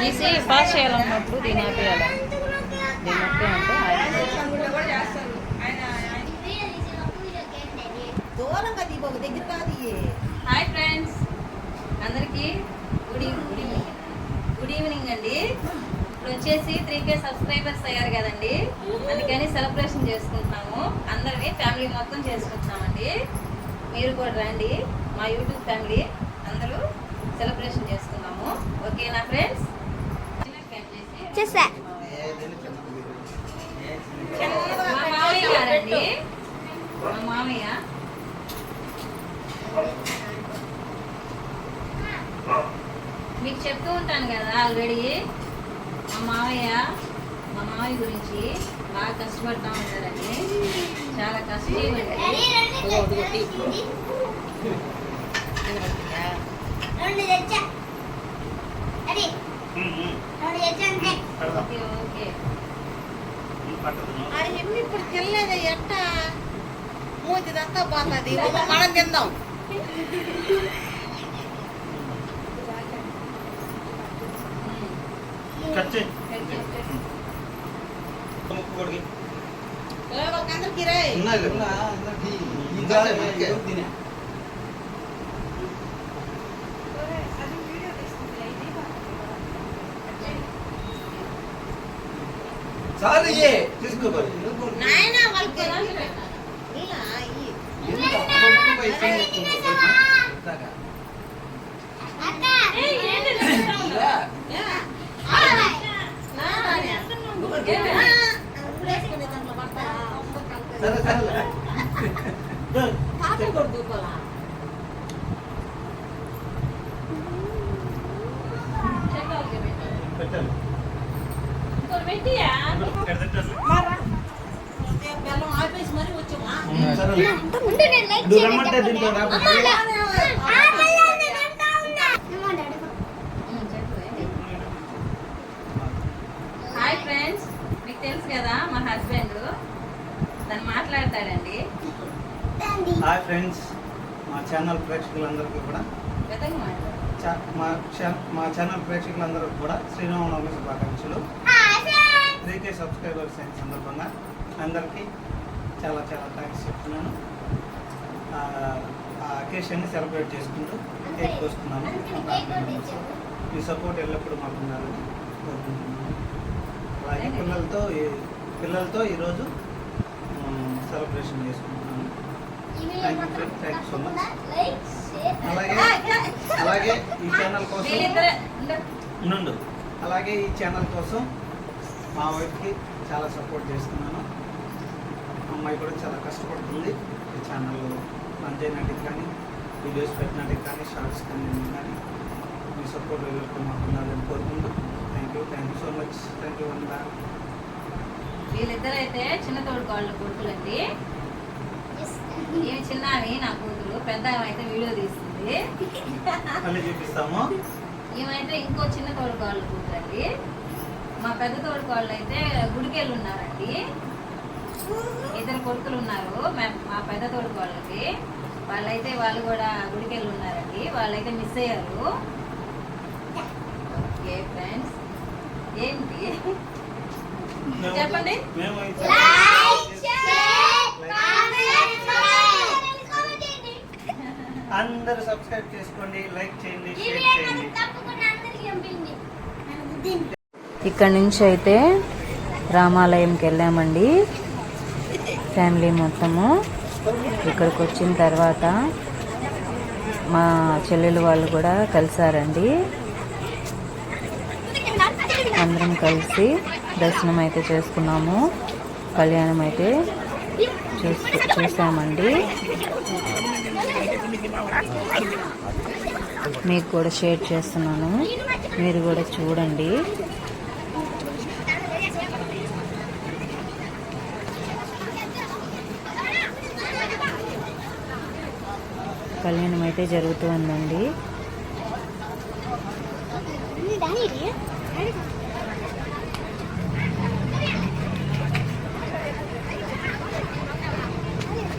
తీసి పాస్ చేయాలన్నప్పుడు దీన్ని ఆపేయాలి. దీన్ని నొప్పి అంటే. Hi friends. అందరికీ good evening good evening good evening అండి. ఇప్పుడు వచ్చేసి త్రీ కే సబ్స్క్రైబర్స్ అయ్యారు కదండి. అందుకని సెలబ్రేషన్ చేసుకుంటున్నాము. అందరినీ ఫ్యామిలీ మొత్తం చేసుకుంటున్నామండి. మీరు కూడా రండి. మా యూట్యూబ్ ఫ్యామిలీ అందరూ సెలబ్రేషన్ చేసుకున్నాము ఓకేనా ఫ్రెండ్స్? చేసా మామయ్య మీకు చెప్తూ ఉంటాను కదా ఆల్రెడీ మా మామయ్య మా మామయ్య గురించి బాగా కష్టపడతా ఉంటారండి. చాలా కష్టమండి రెండు తెచ్చా అది రెండు తెచ్చా ఎన్ని ఇప్పుడు తినలేదు ఎట్ట? మూతి దంతా పోతుంది మనం తిందాం. అందరికి రే చాలు దాంట్లో పడతారా? సరే సరే తాతయ్య కూడా దూకోలా పెట్టాలి నువ్వు రమ్మంటే దీంట్లో రాకపోతే హాయ్ ఫ్రెండ్స్ మీకు తెలుసు కదా మా హస్బెండ్ తను మాట్లాడతాడండి. హాయ్ ఫ్రెండ్స్ మా ఛానల్ ప్రేక్షకులందరికీ కూడా మా ఛానల్ ప్రేక్షకులందరికీ కూడా శ్రీరామనవమి శుభాకాంక్షలు. త్రీ కే సబ్స్క్రైబర్స్ అయిన సందర్భంగా అందరికీ చాలా చాలా థ్యాంక్స్ చెప్తున్నాను. ఆ అకేషన్ని సెలబ్రేట్ చేసుకుంటూ కేక్ కోస్తున్నాను మా సపోర్ట్ ఎల్లప్పుడూ మాకు ఉండాలని కోరుకుంటున్నాను. అలాగే పిల్లలతో పిల్లలతో ఈరోజు సెలబ్రేషన్ చేసుకుంటున్నాను అలాగే అలాగే ఈ ఛానల్ కోసం ఉండు. నుండు అలాగే ఈ ఛానల్ కోసం మా వైఫ్కి చాలా సపోర్ట్ చేస్తున్నాను. అమ్మాయి కూడా చాలా కష్టపడుతుంది. ఈ ఛానల్లో రన్ చేయడానికి కానీ వీడియోస్ పెట్టడానికి కానీ షార్ట్స్ కానీ కానీ మీ సపోర్ట్ వెళ్ళి మాకు ఉండాలని కోరుకుంటూ thank you thank you so much thank you వంద వీళ్ళిద్దరైతే చిన్న తోడు కాళ్ళు కొడుకులండి. ఈమె చిన్న ఆమె నా కూతురు పెద్ద అయితే వీడియో తీస్తుంది. మళ్ళీ చూపిస్తాము. ఈమెయితే ఇంకో చిన్న తోడు కాళ్ళు కూతురండి. మా పెద్ద తోడు కాళ్ళు అయితే గుడికెళ్ళి ఉన్నారండి. ఇద్దరు కొడుకులు ఉన్నారు. మా- మా పెద్ద తోడు కాళ్ళకి వాళ్ళైతే వాళ్ళు కూడా గుడికెళ్ళి ఉన్నారండి. వాళ్ళైతే మిస్ అయ్యారు. Okay friends. ఏంటి? చెప్పండి. అందరూ సబ్స్క్రైబ్ చేసుకోండి లైక్ చేయండి షేర్ చేయండి. ఇక్కడ నుంచి అయితే రామాలయంకి వెళ్ళామండి. ఫ్యామిలీ మొత్తము. ఇక్కడికి వచ్చిన తర్వాత మా చెల్లెలు వాళ్ళు కూడా కలిసారండి. అందరం కలిసి దర్శనం అయితే చేసుకున్నాము. కళ్యాణం అయితే చూసు చూసామండి. మీకు కూడా షేర్ చేస్తున్నాను. మీరు కూడా చూడండి. కళ్యాణం అయితే జరుగుతూ ఉందండి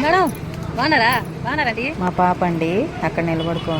మేడం బాగున్నారా మా పాప అండి అక్కడ నిలబడుకో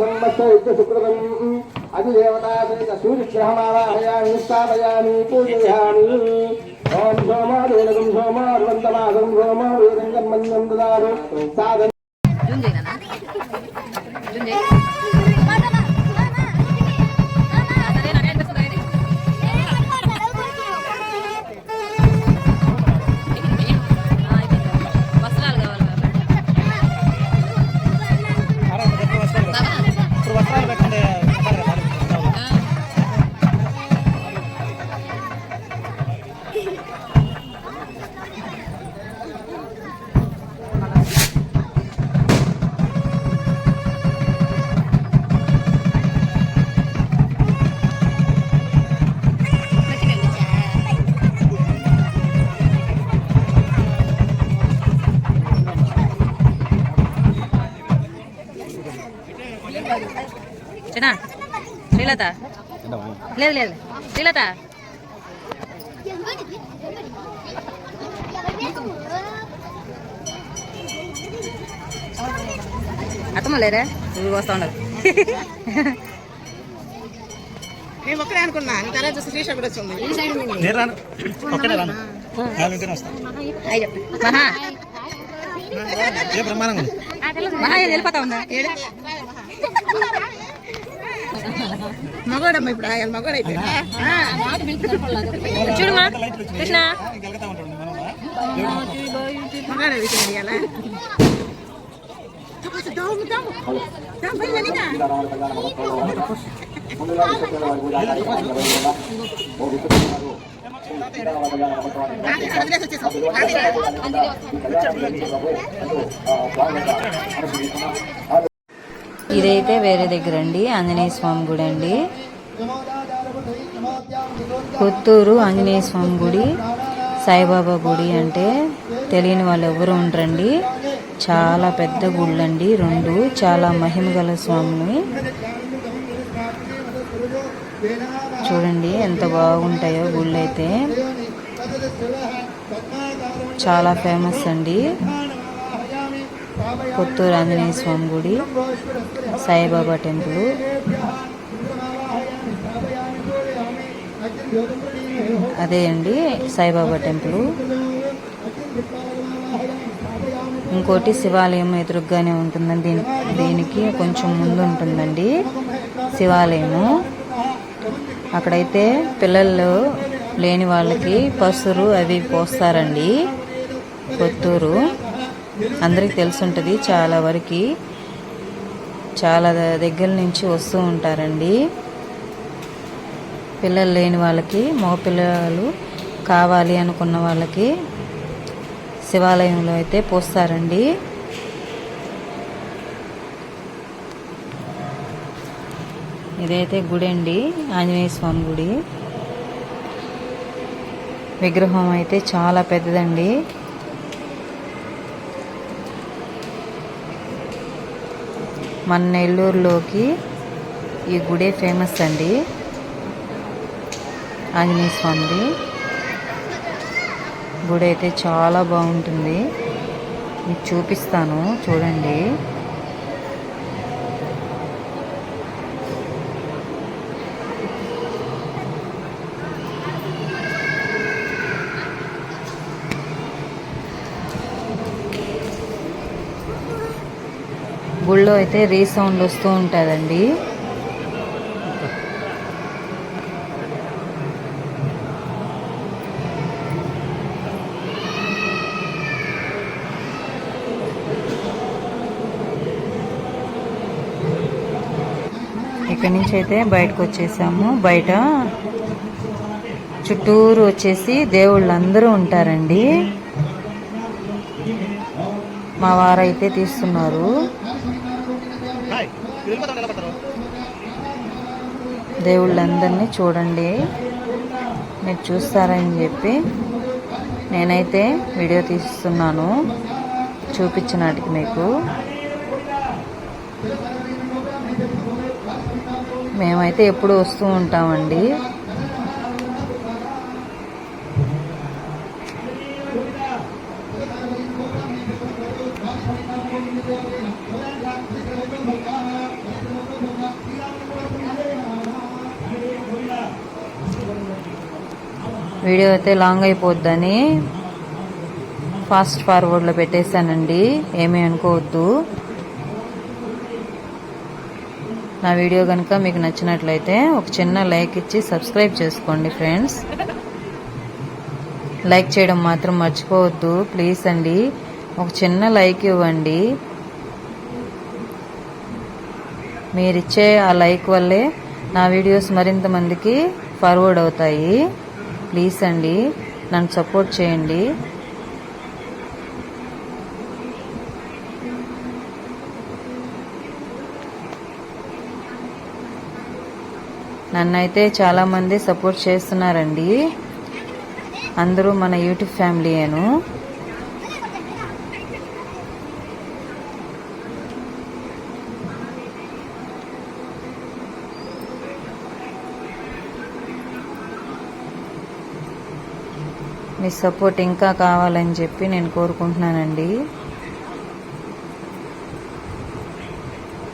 సంవత్స యుద్ధ సుకృతం అధిదేవతా సహిత సూర్యగ్రహమావాహయామి నిష్టాపయామి పూజయామి ఓం సోమాదేనకం సోమార్వంతమాసం సోమో వీరంగం మన్యం దదారు సాధన జూన్ చేయనా జూన్? చేయి చిన్న శ్రీలత. లేదు లేదు. శ్రీలత. అత్తమ్మ లేరా? నువ్వు వస్తా ఉండదు నేను ఒక్కడే అనుకున్నా. చూసి శ్రీష కూడా వచ్చింది. నేను రాను. ఒక్కడే రాను. నాలుగుంటేనే వస్తాను మహా. ఏ వెళ్ళిపోతా ఉందా? మగోడమ్మ ఇప్పుడు ఆయన మగోడు అయిపోయినా చూడమా కృష్ణ గెలుగుతా ఉంటాడు మనోడా మగోడు అయిపోయింది అలా ఇదైతే వేరే దగ్గర అండి ఆంజనేయ స్వామి గుడి అండి. కొత్తూరు ఆంజనేయ స్వామి గుడి సాయిబాబా గుడి అంటే తెలియని వాళ్ళు ఎవరు ఉండరండి. చాలా పెద్ద గుళ్ళండి రెండు చాలా మహిమ గల స్వామిని చూడండి ఎంత బాగుంటాయో గుళ్ళు అయితే చాలా ఫేమస్ అండి. కొత్తూరు ఆంజనేయ స్వామి గుడి సాయిబాబా టెంపుల్. అదే అండి సాయిబాబా టెంపుల్. ఇంకోటి శివాలయం ఎదురుగానే ఉంటుందండి దీని దీనికి కొంచెం ముందు ఉంటుందండి శివాలయము. అక్కడైతే పిల్లలు లేని వాళ్ళకి పసురు అవి పోస్తారండి కొత్తూరు అందరికీ తెలుసుంటుంది చాలా వరకు చాలా దగ్గర నుంచి వస్తూ ఉంటారండి. పిల్లలు లేని వాళ్ళకి మగపిల్లలు కావాలి అనుకున్న వాళ్ళకి శివాలయంలో అయితే పోస్తారండి. ఇదైతే గుడి అండి ఆంజనేయ స్వామి గుడి. విగ్రహం అయితే చాలా పెద్దదండి. మన నెల్లూరులోకి ఈ గుడే ఫేమస్ అండి. ఆంజనేయ స్వామిది. గుడి అయితే చాలా బాగుంటుంది. మీకు చూపిస్తాను చూడండి. గుళ్ళో అయితే రీసౌండ్ వస్తూ ఉంటుందండి. ఇక్కడి నుంచి అయితే బయటకు వచ్చేసాము. బయట చుట్టూరు వచ్చేసి దేవుళ్ళు అందరూ ఉంటారండి. మా వారైతే తీస్తున్నారు. దేవుళ్ళందరినీ చూడండి. మీరు చూస్తారని చెప్పి నేనైతే వీడియో తీస్తున్నాను. చూపించినాటికి మీకు. మేమైతే ఎప్పుడు వస్తూ ఉంటామండి. వీడియో అయితే లాంగ్ అయిపోద్దని ఫాస్ట్ ఫార్వర్డ్లో పెట్టేశానండి. ఏమీ అనుకోవద్దు. నా వీడియో కనుక మీకు నచ్చినట్లయితే ఒక చిన్న లైక్ ఇచ్చి సబ్స్క్రైబ్ చేసుకోండి ఫ్రెండ్స్. లైక్ చేయడం మాత్రం మర్చిపోవద్దు. ప్లీజ్ అండి ఒక చిన్న లైక్ ఇవ్వండి. మీరిచ్చే ఆ లైక్ వల్లే నా వీడియోస్ మరింత మందికి ఫార్వర్డ్ అవుతాయి. ప్లీజ్ అండి. నన్ను సపోర్ట్ చేయండి. నన్నైతే చాలామంది సపోర్ట్ చేస్తున్నారండి. అందరూ మన యూట్యూబ్ ఫ్యామిలీయేను. మీ సపోర్ట్ ఇంకా కావాలని చెప్పి నేను కోరుకుంటున్నానండి.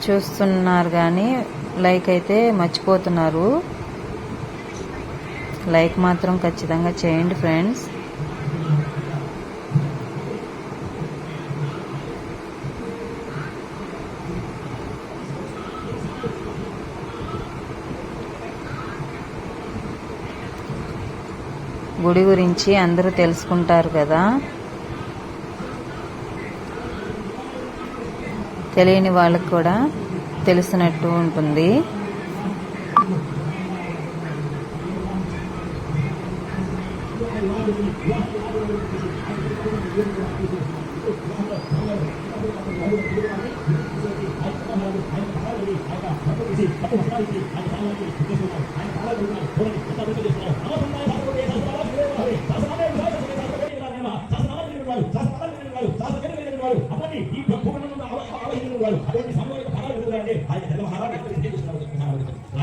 చూస్తున్నారు కానీ లైక్ అయితే మర్చిపోతున్నారు. లైక్ మాత్రం ఖచ్చితంగా చేయండి ఫ్రెండ్స్. గుడి గురించి అందరూ తెలుసుకుంటారు కదా. తెలియని వాళ్ళకి కూడా తెలిసినట్టు ఉంటుంది.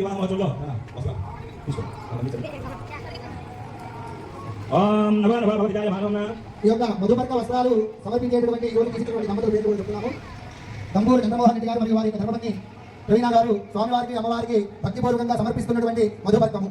వివాహం మహోత్సవంలో. భగవతిజాయ భాగవన ఈ యొక్క మధుపర్క వస్త్రాలు సమర్పించేటువంటి యువతి తీసుకున్నటువంటి దంపతులు పేరు కూడా చెప్తున్నాము. దంబూరు చంద్రమోహన్ రెడ్డి గారు మరియు వారి యొక్క ధర్మపత్ని ప్రవీణ గారు స్వామివారికి అమ్మవారికి భక్తిపూర్వకంగా సమర్పిస్తున్నటువంటి మధుపర్కము.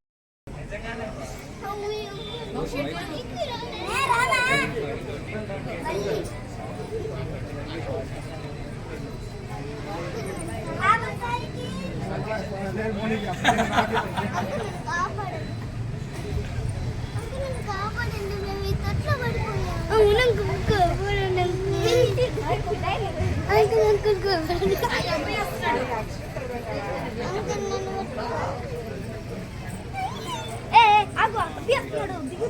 ఆశాస్తే కుంజరమాధోసు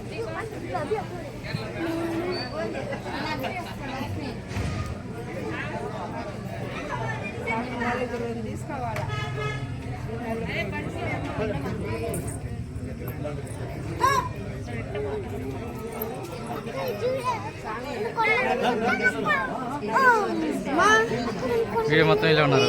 ఆశాస్తే సుప్రజాస్తమాశాస్తే ప్రజాగమనస్కామాశాస్తే వీడియో మొత్తం ఇలా ఉన్నారు.